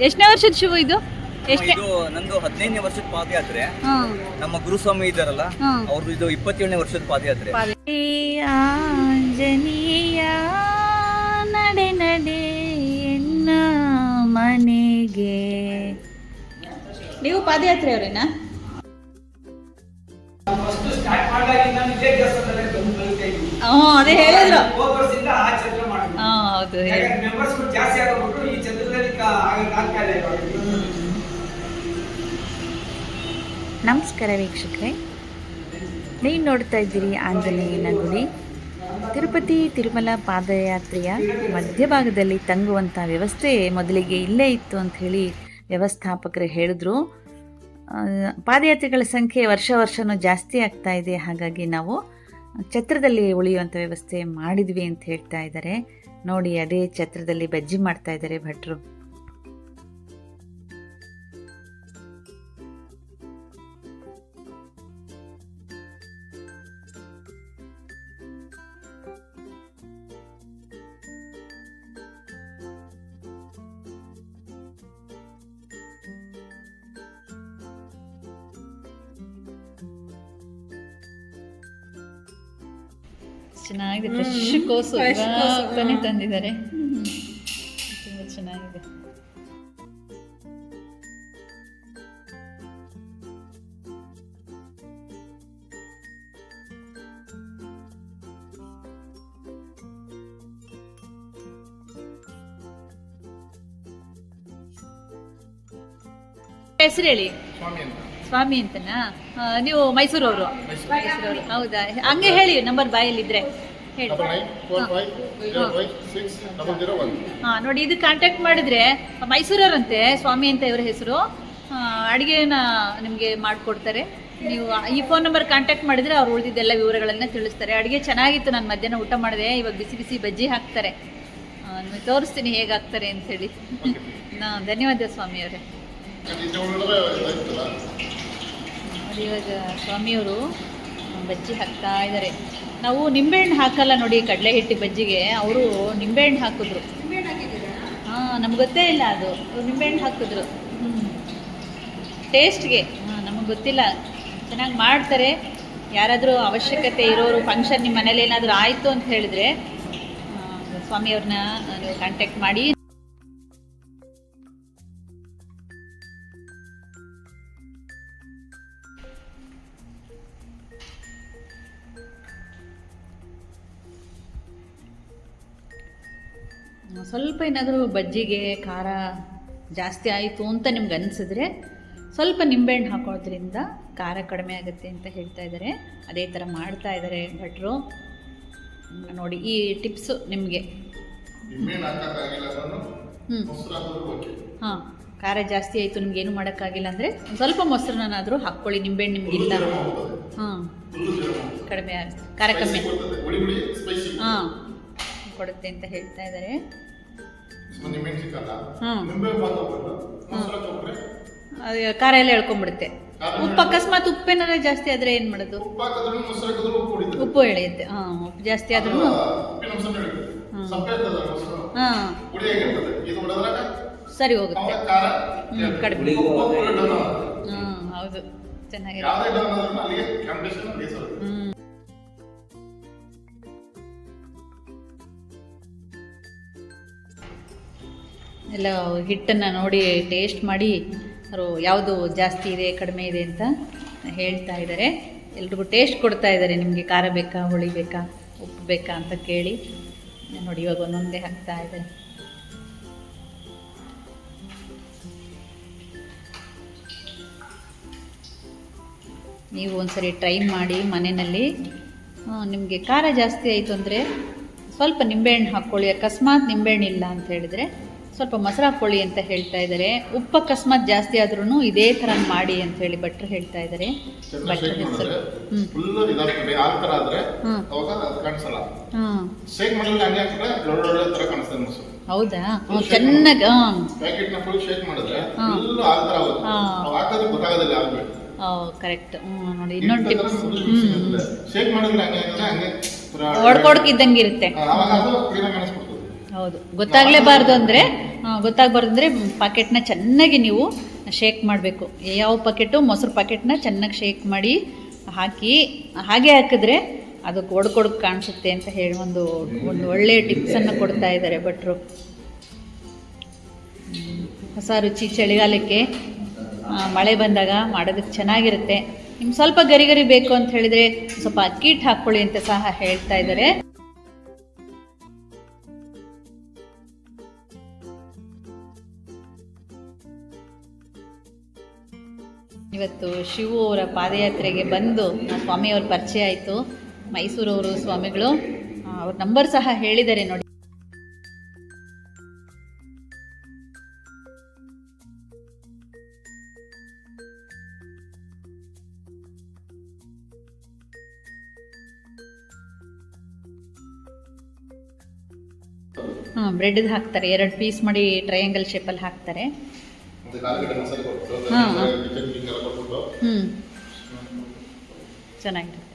ಎಷ್ಟನೇ ವರ್ಷದ ಶಿವ ಇದು? ಎಷ್ಟು ಇದು ನಂದು ಹದಿನೈದನೇ ವರ್ಷದ ಪಾದಯಾತ್ರೆ. ಹಾಂ. ನಮ್ಮ ಗುರುಸ್ವಾಮಿ ಇದ್ದಾರಲ್ಲ ಹಾಂ. ಅವ್ರದ್ದು ಇದು ಇಪ್ಪತ್ತೇಳನೇ ವರ್ಷದ ಪಾದಯಾತ್ರೆ. ಆಂಜನೇಯ ನಡೆ ನಡೆ ಎನ್ನ ಮನೆಗೆ. ನೀವು ಪಾದಯಾತ್ರೆ ಅವರೇನಾ? ಹ್ಮ್ ಅದೇ ಹೇಳಿದ್ರು. ಹಾಂ ಹೌದು ಹೇಳಿ. ನಮಸ್ಕಾರ ವೀಕ್ಷಕರೇ. ನೀವು ನೋಡ್ತಾ ಇದ್ದೀರಿ ಆಂಜನೇಯನ ಗುಡಿ. ತಿರುಪತಿ ತಿರುಮಲ ಪಾದಯಾತ್ರೆಯ ಮಧ್ಯಭಾಗದಲ್ಲಿ ತಂಗುವಂಥ ವ್ಯವಸ್ಥೆ ಮೊದಲಿಗೆ ಇಲ್ಲೇ ಇತ್ತು ಅಂತ ಹೇಳಿ ವ್ಯವಸ್ಥಾಪಕರು ಹೇಳಿದ್ರು. ಪಾದಯಾತ್ರೆಗಳ ಸಂಖ್ಯೆ ವರ್ಷ ವರ್ಷನೂ ಜಾಸ್ತಿ ಆಗ್ತಾ ಇದೆ. ಹಾಗಾಗಿ ನಾವು ಛತ್ರದಲ್ಲಿ ಉಳಿಯುವಂಥ ವ್ಯವಸ್ಥೆ ಮಾಡಿದ್ವಿ ಅಂತ ಹೇಳ್ತಾ ಇದ್ದಾರೆ. ನೋಡಿ, ಅದೇ ಛತ್ರದಲ್ಲಿ ಬಜ್ಜಿ ಮಾಡ್ತಾ ಇದ್ದಾರೆ ಭಟ್ರು. ಚೆನ್ನಾಗಿದೆ ಫ್ರೆಶ್ ಕೋಸು ಇವಾಗ್ತಾನೆ ತಂದಿದ್ದಾರೆ ತುಂಬ ಚೆನ್ನಾಗಿದೆ ಹೆಸರು ಹೇಳಿ ಸ್ವಾಮಿ ಅಂತನಾ? ನೀವು ಮೈಸೂರವರು. ಮೈಸೂರವರು ಹೌದಾ? ಹಂಗೆ ಹೇಳಿ ನಂಬರ್ ಬಾಯಲ್ಲಿದ್ದರೆ ಹೇಳಿ. ಹಾ. ನೋಡಿ ಇದು ಕಾಂಟ್ಯಾಕ್ಟ್ ಮಾಡಿದ್ರೆ ಮೈಸೂರವರಂತೆ ಸ್ವಾಮಿ ಅಂತ ಇವರ ಹೆಸರು. ಅಡುಗೆನ ನಿಮಗೆ ಮಾಡಿಕೊಡ್ತಾರೆ. ನೀವು ಈ ಫೋನ್ ನಂಬರ್ ಕಾಂಟ್ಯಾಕ್ಟ್ ಮಾಡಿದ್ರೆ ಅವ್ರು ಉಳಿದಿದ್ದೆಲ್ಲ ವಿವರಗಳನ್ನ ತಿಳಿಸ್ತಾರೆ. ಅಡುಗೆ ಚೆನ್ನಾಗಿತ್ತು ನಾನು ಮಧ್ಯಾಹ್ನ ಊಟ ಮಾಡಿದೆ ಇವಾಗ ಬಿಸಿ ಬಿಸಿ ಬಜ್ಜಿ ಹಾಕ್ತಾರೆ. ತೋರಿಸ್ತೀನಿ ಹೇಗೆ ಹಾಕ್ತಾರೆ ಅಂತೇಳಿ ನಾ ಧನ್ಯವಾದ ಸ್ವಾಮಿ ಇವಾಗ ಸ್ವಾಮಿಯವರು ಬಜ್ಜಿ ಹಾಕ್ತಾ ಇದ್ದಾರೆ. ನಾವು ನಿಂಬೆಹಣ್ಣು ಹಾಕಲ್ಲ ನೋಡಿ ಕಡಲೆ ಹಿಟ್ಟಿ ಬಜ್ಜಿಗೆ. ಅವರು ನಿಂಬೆಹಣ್ಣು ಹಾಕಿದ್ರು. ಹಾಂ ನಮ್ಗೆ ಗೊತ್ತೇ ಇಲ್ಲ ಅದು. ಅವ್ರು ನಿಂಬೆಹಣ್ಣು ಹಾಕಿದ್ರು. ಟೇಸ್ಟ್ಗೆ. ಹಾಂ ನಮಗೆ ಗೊತ್ತಿಲ್ಲ. ಚೆನ್ನಾಗಿ ಮಾಡ್ತಾರೆ. ಯಾರಾದರೂ ಅವಶ್ಯಕತೆ ಇರೋರು ಫಂಕ್ಷನ್ ನಿಮ್ಮ ಮನೇಲಿ ಏನಾದರೂ ಆಯಿತು ಅಂತ ಹೇಳಿದ್ರೆ ಸ್ವಾಮಿಯವ್ರನ್ನ ನೀವು ಕಾಂಟ್ಯಾಕ್ಟ್ ಮಾಡಿ. ಸ್ವಲ್ಪ ಏನಾದರೂ ಬಜ್ಜಿಗೆ ಖಾರ ಜಾಸ್ತಿ ಆಯಿತು ಅಂತ ನಿಮ್ಗೆ ಅನಿಸಿದ್ರೆ ಸ್ವಲ್ಪ ನಿಂಬೆಹಣ್ಣು ಹಾಕೋದ್ರಿಂದ ಖಾರ ಕಡಿಮೆ ಆಗುತ್ತೆ ಅಂತ ಹೇಳ್ತಾ ಇದ್ದಾರೆ ಅದೇ ಥರ ಮಾಡ್ತಾ ಇದ್ದಾರೆ ಭಟ್ರು. ನೋಡಿ ಈ ಟಿಪ್ಸು ನಿಮಗೆ. ಹಾಂ ಖಾರ ಜಾಸ್ತಿ ಆಯಿತು ನಿಮ್ಗೆ ಏನು ಮಾಡೋಕ್ಕಾಗಿಲ್ಲ ಅಂದರೆ ಸ್ವಲ್ಪ ಮೊಸರನ್ನಾದರೂ ಹಾಕ್ಕೊಳ್ಳಿ ನಿಂಬೆಹಣ್ಣು ಹಾಂ. ಫುಲ್ಲು ಜೀರೋ ಹೋಗ್ತದೆ. ಕಡಿಮೆ ಆಗುತ್ತೆ. ಖಾರ ಕಮ್ಮಿ. ಹಾಂ. ಕೊಡುತ್ತೆ ಅಂತ ಹೇಳ್ತಾ ಇದ್ದಾರೆ ಹ್ಮ್. ಖಾರ ಎಲ್ಲ ಎಳ್ಕೊಂಬಿಡುತ್ತೆ. ಉಪ್ಪು ಅಕಸ್ಮಾತ್ ಉಪ್ಪೇನಾರ ಜಾಸ್ತಿ ಆದ್ರೆ ಏನು ಮಾಡೋದು? ಉಪ್ಪು ಎಳೆಯುತ್ತೆ. ಹಾಂ ಉಪ್ಪು ಜಾಸ್ತಿ ಆದ್ರೂ ಹ್ಮ್. ಹಾಂ. ಸರಿ ಹೋಗುತ್ತೆ. ಕಡಿಮೆ. ಹೌದು. ಚೆನ್ನಾಗಿರುತ್ತೆ. ಯಾವುದೇ ಎಲ್ಲ ಹಿಟ್ಟನ್ನು ನೋಡಿ ಟೇಸ್ಟ್ ಮಾಡಿ ಅವರು ಯಾವುದು ಜಾಸ್ತಿ ಇದೆ, ಕಡಿಮೆ ಇದೆ ಅಂತ ಹೇಳ್ತಾ ಇದ್ದಾರೆ ಎಲ್ರಿಗೂ ಟೇಸ್ಟ್ ಕೊಡ್ತಾ ಇದ್ದಾರೆ ನಿಮಗೆ ಖಾರ ಬೇಕಾ, ಹುಳಿ ಬೇಕಾ, ಉಪ್ಪು ಬೇಕಾ ಅಂತ ಕೇಳಿ ನೋಡಿ ಇವಾಗ ಒಂದೊಂದೇ ಹಾಕ್ತಾ ಇದ್ದಾರೆ ನೀವು ಒಂದ್ಸರಿ ಟ್ರೈ ಮಾಡಿ ಮನೆಯಲ್ಲಿ. ನಿಮಗೆ ಖಾರ ಜಾಸ್ತಿ ಆಯಿತು ಅಂದರೆ ಸ್ವಲ್ಪ ನಿಂಬೆಹಣ್ಣು ಹಾಕ್ಕೊಳ್ಳಿ. ಅಕಸ್ಮಾತ್ ನಿಂಬೆಹಣ್ಣು ಇಲ್ಲ ಅಂತ ಹೇಳಿದರೆ ಸ್ವಲ್ಪ ಮೊಸರು ಹಾಕ್ಕೊಳ್ಳಿ ಅಂತ ಹೇಳ್ತಾ ಇದ್ದಾರೆ. ಉಪ್ಪು ಅಕಸ್ಮಾತ್ ಜಾಸ್ತಿ ಆದ್ರೂ ಇದೇ ಥರ ಮಾಡಿ ಅಂತ ಹೇಳಿ ಭಟ್ರು ಹೇಳ್ತಾ ಇದ್ದಾರೆ. ಭಟ್ರ ಹೆಸರು. ಹ್ಮ್. ಹೌದಾ? ಚೆನ್ನಾಗಿ ಕರೆಕ್ಟ್ ನೋಡಿ ಇನ್ನೊಂದು ಟಿಪ್ಸ್ ಹಂಗೆ ಒಡ್ಕೊಡ್ಕಿದ್ದಂಗೆ ಇರುತ್ತೆ. ಹೌದು. ಗೊತ್ತಾಗಲೇಬಾರ್ದು ಅಂದರೆ ಗೊತ್ತಾಗಬಾರ್ದು ಅಂದರೆ ಪಾಕೆಟ್ನ ಚೆನ್ನಾಗಿ ನೀವು ಶೇಕ್ ಮಾಡಬೇಕು. ಯಾವ ಪಾಕೆಟು ಮೊಸರು ಪಾಕೆಟ್ನ ಚೆನ್ನಾಗಿ ಶೇಕ್ ಮಾಡಿ ಹಾಕಿ, ಹಾಗೆ ಹಾಕಿದ್ರೆ ಅದು ಕೊಡ್ ಕೊಡ್ ಕಾಣಿಸುತ್ತೆ ಅಂತ ಹೇಳಿ ಒಂದು ಒಂದು ಒಳ್ಳೆಯ ಟಿಪ್ಸನ್ನು ಕೊಡ್ತಾ ಇದ್ದಾರೆ ಭಟ್ರು. ಹೊಸ ರುಚಿ ಚಳಿಗಾಲಕ್ಕೆ ಮಳೆ ಬಂದಾಗ ಮಾಡೋದಕ್ಕೆ ಚೆನ್ನಾಗಿರುತ್ತೆ. ನಿಮ್ಗೆ ಸ್ವಲ್ಪ ಗರಿ ಗರಿ ಬೇಕು ಅಂತ ಹೇಳಿದರೆ ಸ್ವಲ್ಪ ಅಕ್ಕಿ ಹಿಟ್ಟು ಹಾಕ್ಕೊಳ್ಳಿ ಅಂತ ಸಹ ಹೇಳ್ತಾ ಇದ್ದಾರೆ. ಇವತ್ತು ಶಿವು ಅವರ ಪಾದಯಾತ್ರೆಗೆ ಬಂದು ಸ್ವಾಮಿ ಸ್ವಾಮಿಯವ್ರ ಪರಿಚಯ ಆಯಿತು. ಮೈಸೂರವರು ಸ್ವಾಮಿಗಳು. ಅವ್ರ ನಂಬರ್ ಸಹ ಹೇಳಿದ್ದಾರೆ ನೋಡಿ. ಹಾಂ ಬ್ರೆಡ್ ಹಾಕ್ತಾರೆ. ಎರಡು ಪೀಸ್ ಮಾಡಿ ಟ್ರಯಾಂಗಲ್ ಶೇಪಲ್ಲಿ ಹಾಕ್ತಾರೆ. ಹಾ, ಹಾ.